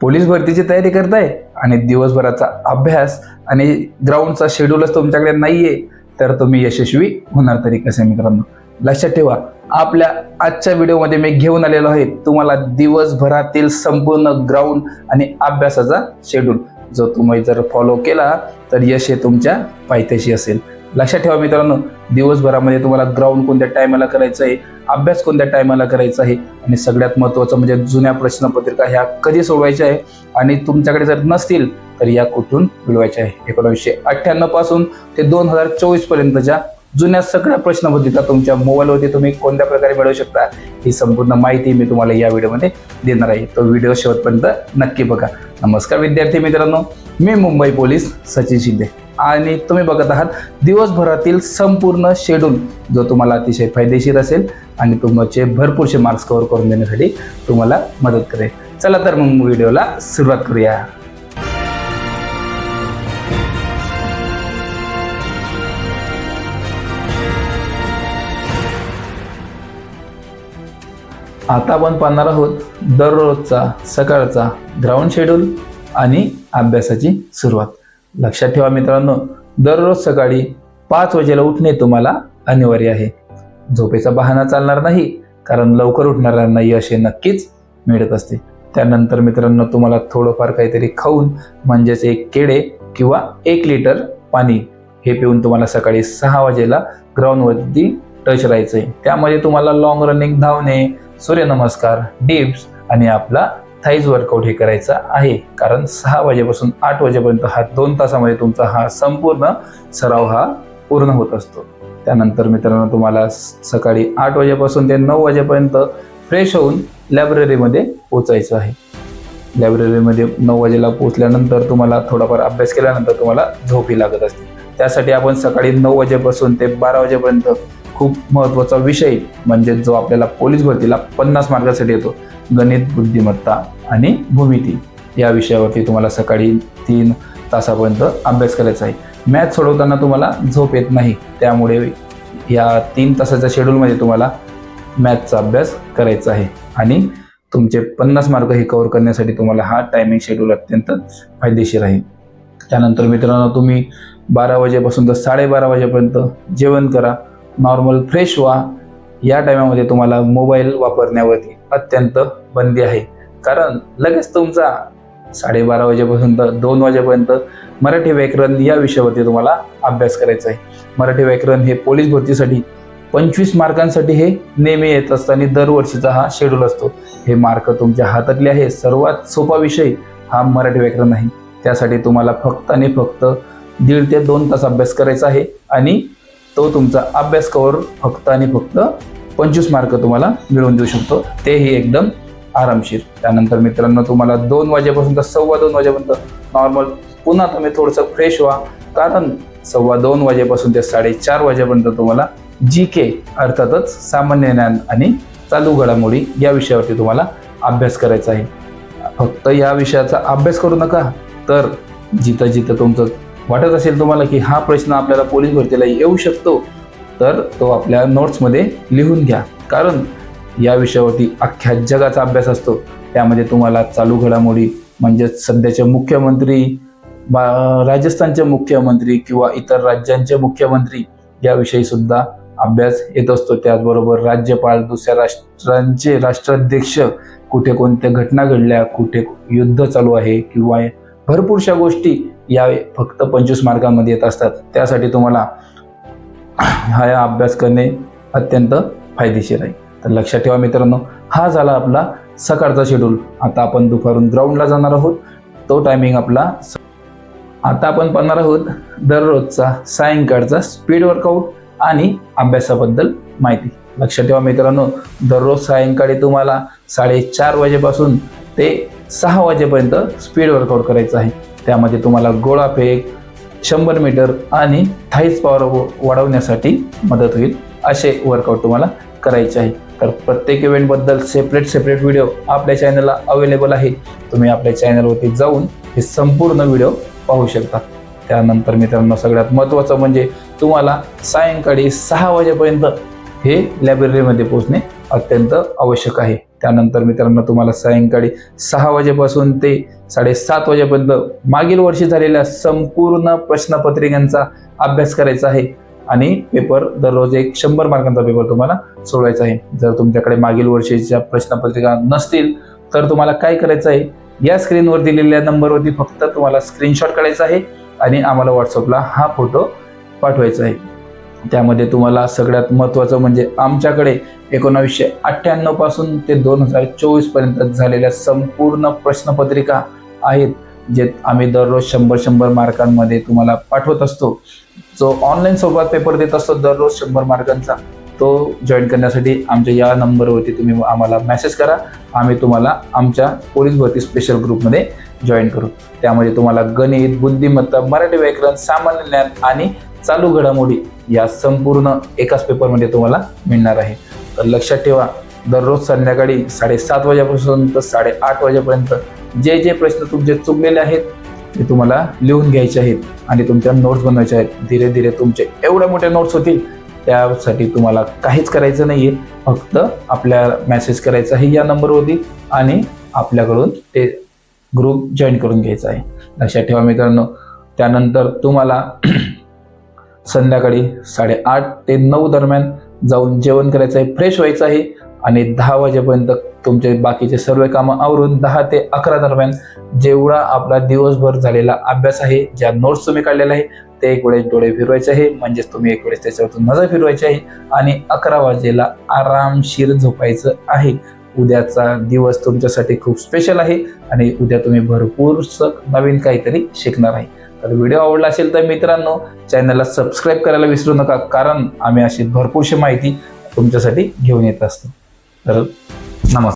Police भरतीची तयारी करताय आणि दिवसभराचा अभ्यास आणि ग्राउंडचा शेड्यूलच तुमच्याकडे नाहीये तर तुम्ही यशस्वी होणार तरी कसे मित्रांनो? लक्षात ठेवा आपल्या आजच्या व्हिडिओमध्ये मी घेऊन आलेलो आहे तुम्हाला दिवसभरातील संपूर्ण ग्राउंड आणि अभ्यासाचा शेड्यूल जो तुम्ही जर फॉलो केला तर यश हे तुमच्या पायथ्याशी असेल. लक्षात ठेवा मित्रांनो दिवसभरामध्ये तुम्हाला ग्राउंड कोणत्या टायमाला करायचं आहे अभ्यास कोणत्या टायमाला करायचा आहे आणि सगळ्यात महत्त्वाचं म्हणजे जुन्या प्रश्नपत्रिका ह्या कधी सोडवायच्या आहे आणि तुमच्याकडे जर नसतील तर या कुठून मिळवायच्या आहे? एकोणीसशे अठ्ठ्याण्णवपासून ते दोन हजार चोवीस पर्यंतच्या जुन्या सगळ्या प्रश्नपत्रिका तुमच्या मोबाईलवरती तुम्ही कोणत्या प्रकारे मिळवू शकता ही संपूर्ण माहिती मी तुम्हाला या व्हिडिओमध्ये देणार आहे. तो व्हिडिओ शेवटपर्यंत नक्की बघा. नमस्कार विद्यार्थी मित्रांनो मी मुंबई पोलीस सचिन शिंदे. आणि तुम्ही बघत आहात दिवसभरातील संपूर्ण शेड्यूल जो तुम्हाला अतिशय फायदेशीर असेल आणि तुमचे भरपूरसे मार्क्स कव्हर करून देण्यासाठी तुम्हाला मदत करेल. चला तर मग व्हिडिओला सुरुवात करूया. आता आपण पाहणार आहोत दररोजचा सकाळचा ग्राउंड शेड्यूल आणि अभ्यासाची सुरुवात. लक्षात ठेवा मित्रांनो दररोज सकाळी पाच वाजेला उठणे तुम्हाला अनिवार्य आहे. झोपेचा बहाणा चालणार नाही कारण लवकर उठणाऱ्यांना यश हे नक्कीच मिळत असते. त्यानंतर मित्रांनो तुम्हाला थोडंफार काहीतरी खाऊन म्हणजेच एक केळे किंवा एक लिटर पाणी हे पिऊन तुम्हाला सकाळी सहा वाजेला ग्राउंडवरती टच राहायचं आहे त्यामध्ये तुम्हाला लॉंग रनिंग धावणे सूर्यनमस्कार डिप्स आणि आपला थाईज वर्कआउट हे करायचा आहे. कारण सहा वाजेपासून आठ वाजेपर्यंत हा दोन तासामध्ये तुमचा हा संपूर्ण सराव हा पूर्ण होत असतो. त्यानंतर मित्रांनो तुम्हाला स- सकाळी आठ वाजेपासून ते नऊ वाजेपर्यंत फ्रेश होऊन लायब्ररीमध्ये पोचायचं आहे. लायब्ररीमध्ये नऊ वाजेला पोचल्यानंतर तुम्हाला थोडाफार अभ्यास केल्यानंतर तुम्हाला झोपी लागत असते. त्यासाठी आपण सकाळी नऊ वाजेपासून ते बारा वाजेपर्यंत खूप महत्त्वाचा विषय म्हणजे जो आपल्याला पोलीस भरतीला पन्नास मार्कासाठी येतो. गणित बुद्धिमत्ता आणि भूमिती. या विषयावरती तुम्हाला सकाळी तीन तासापर्यंत अभ्यास करायचा आहे. मॅथ सोडवताना तुम्हाला झोप येत नाही. त्यामुळे या तीन तासाच्या शेड्यूलमध्ये तुम्हाला मॅथचा अभ्यास करायचा आहे. आणि तुमचे पन्नास मार्क हे कव्हर करण्यासाठी तुम्हाला हा टायमिंग शेड्यूल अत्यंत फायदेशीर आहे. त्यानंतर मित्रांनो तुम्ही बारा वाजेपासून तर साडेबारा वाजेपर्यंत जेवण करा. नॉर्मल फ्रेश व्हा. या टायमामध्ये तुम्हाला मोबाईल वापरण्यावरती अत्यंत बंदी आहे. कारण लगेच तुमचा साडेबारा वाजेपासून तर दोन वाजेपर्यंत मराठी व्याकरण या विषयावरती तुम्हाला अभ्यास करायचा आहे. मराठी व्याकरण हे पोलीस भरतीसाठी पंचवीस मार्कांसाठी हे नेहमी येत असतं आणि दरवर्षीचा हा शेड्यूल असतो. हे मार्क तुमच्या हातातले आहे सर्वात सोपा विषय हा मराठी व्याकरण आहे. त्यासाठी तुम्हाला फक्त आणि फक्त दीड ते दोन तास अभ्यास करायचा आहे. आणि तो तुमचा अभ्यास कवर फक्त आणि फक्त पंचवीस मार्क तुम्हाला मिळवून देऊ शकतो. तेही एकदम आरामशीर. त्यानंतर मित्रांनो तुम्हाला दोन वाजेपासून तर सव्वा दोन वाजेपर्यंत नॉर्मल पुन्हा तुम्ही थोडंसं फ्रेश व्हा. कारण सव्वा दोन वाजेपासून ते साडेचार वाजेपर्यंत तुम्हाला जी के अर्थातच सामान्य ज्ञान आणि चालू घडामोडी या विषयावरती तुम्हाला अभ्यास करायचा आहे. फक्त या विषयाचा अभ्यास करू नका. तर जिथं जिथं तुमचं वाटत असेल तुम्हाला की हा प्रश्न आपल्याला पोलीस भरतीला येऊ शकतो तर तो आपल्या नोट्समध्ये लिहून घ्या. कारण या विषयावरती अख्ख्या जगाचा अभ्यास असतो. त्यामध्ये तुम्हाला चालू घडामोडी म्हणजेच सध्याचे मुख्यमंत्री बा- राजस्थानचे मुख्यमंत्री किंवा इतर राज्यांचे मुख्यमंत्री याविषयी सुद्धा अभ्यास येत असतो. त्याचबरोबर राज्यपाल दुसऱ्या राष्ट्रांचे राष्ट्राध्यक्ष कुठे कोणत्या घटना घडल्या कुठे युद्ध चालू आहे किंवा भरपूरशा गोष्टी या फक्त पंचवीस मार्कांमध्ये येत असतात. त्यासाठी तुम्हाला हा या अभ्यास करणे अत्यंत फायदेशीर आहे. तर लक्षात ठेवा मित्रांनो हा झाला आपला सकाळचा शेड्यूल आता आपण दुपारून ग्राउंडला जाणार आहोत. तो टायमिंग आपला आता आपण पाहणार आहोत दररोजचा सायंकाळचा स्पीड वर्कआउट आणि अभ्यासाबद्दल माहिती. लक्षात ठेवा मित्रांनो दररोज सायंकाळी तुम्हाला साडेचार वाजेपासून ते सहा वाजेपर्यंत स्पीड वर्कआउट करायचं आहे. त्यामध्ये तुम्हाला गोळा फेक शंभर मीटर आणि थाईस पॉवर वाढवण्यासाठी मदत होईल असे वर्कआउट तुम्हाला करायचे आहे. तर प्रत्येक इव्हेंटबद्दल सेपरेट सेपरेट व्हिडिओ आपल्या चॅनलला अवेलेबल आहे. तुम्ही आपल्या चॅनलवरती जाऊन हे संपूर्ण व्हिडिओ पाहू शकता. त्यानंतर मित्रांनो सगळ्यात महत्त्वाचं म्हणजे तुम्हाला सायंकाळी सहा वाजेपर्यंत हे लायब्ररीमध्ये पोहोचणे अत्यंत आवश्यक आहे. त्यानंतर मित्रांनो तुम्हाला सायंकाळी सहा वाजेपासून ते साडेसात वाजेपर्यंत मागील वर्षी झालेल्या संपूर्ण प्रश्नपत्रिकांचा अभ्यास करायचा आहे आणि पेपर दररोज एक शंभर मार्कांचा पेपर तुम्हाला सोडवायचा आहे. जर तुमच्याकडे मागील वर्षीच्या प्रश्नपत्रिका नसतील तर तुम्हाला काय करायचं आहे? या स्क्रीनवर दिलेल्या नंबरवरती फक्त तुम्हाला स्क्रीनशॉट काढायचा आहे आणि आम्हाला व्हॉट्सअपला हा फोटो पाठवायचा आहे. त्यामध्ये तुम्हाला सगळ्यात महत्त्वाचं म्हणजे आमच्याकडे एकोणावीसशे अठ्ठ्याण्णवपासून ते दोन हजार चोवीसपर्यंत झालेल्या संपूर्ण प्रश्नपत्रिका आहेत जे आम्ही दररोज शंभर शंभर मार्कांमध्ये तुम्हाला पाठवत असतो. जो ऑनलाईन स्वरूपात पेपर देत असतो दररोज शंभर मार्कांचा तो जॉईन करण्यासाठी आमच्या या नंबरवरती तुम्ही आम्हाला मेसेज करा. आम्ही तुम्हाला आमच्या पोलीस भरती स्पेशल ग्रुपमध्ये जॉईन करू. त्यामध्ये तुम्हाला गणित बुद्धिमत्ता मराठी व्याकरण सामान्य ज्ञान आणि चालू घडामोडी या संपूर्ण एकाच पेपरमध्ये तुम्हाला मिळणार आहे. तर लक्षात ठेवा दररोज संध्याकाळी साडेसात वाजेपासून तर साडेआठ वाजेपर्यंत जे जे प्रश्न तुमचे चुकलेले आहेत ते तुम्हाला लिहून घ्यायचे आहेत आणि तुमच्या नोट्स बनवायच्या आहेत. धीरे धीरे तुमचे एवढ्या मोठ्या नोट्स होतील त्यासाठी तुम्हाला काहीच करायचं नाही आहे फक्त आपल्या मॅसेज करायचा आहे या नंबरवरती आणि आपल्याकडून ते ग्रुप जॉईन करून घ्यायचा आहे. लक्षात ठेवा मित्रांनो त्यानंतर तुम्हाला संध्याकाळी साडेआठ ते नऊ दरम्यान जाऊन जेवण करायचं आहे फ्रेश व्हायचं आहे आणि दहा वाजेपर्यंत तुमचे बाकीचे सर्व कामं आवरून दहा ते अकरा दरम्यान जेवढा आपला दिवसभर झालेला अभ्यास आहे ज्या नोट्स तुम्ही काढलेला आहे ते एक वेळेस डोळे फिरवायचे आहे. म्हणजेच तुम्ही एक वेळेस त्याच्यावरतून नजर फिरवायची आहे आणि अकरा वाजेला आरामशीर झोपायचं आहे. उद्याचा दिवस तुमच्यासाठी खूप स्पेशल आहे आणि उद्या तुम्ही भरपूर नवीन काहीतरी शिकणार आहे. तर व्हिडिओ आवडला असेल तर मित्रांनो चॅनलला सबस्क्राईब करायला विसरू नका कारण आम्ही अशी भरपूरशी माहिती तुमच्यासाठी घेऊन येत असतो. तर नमस्कार.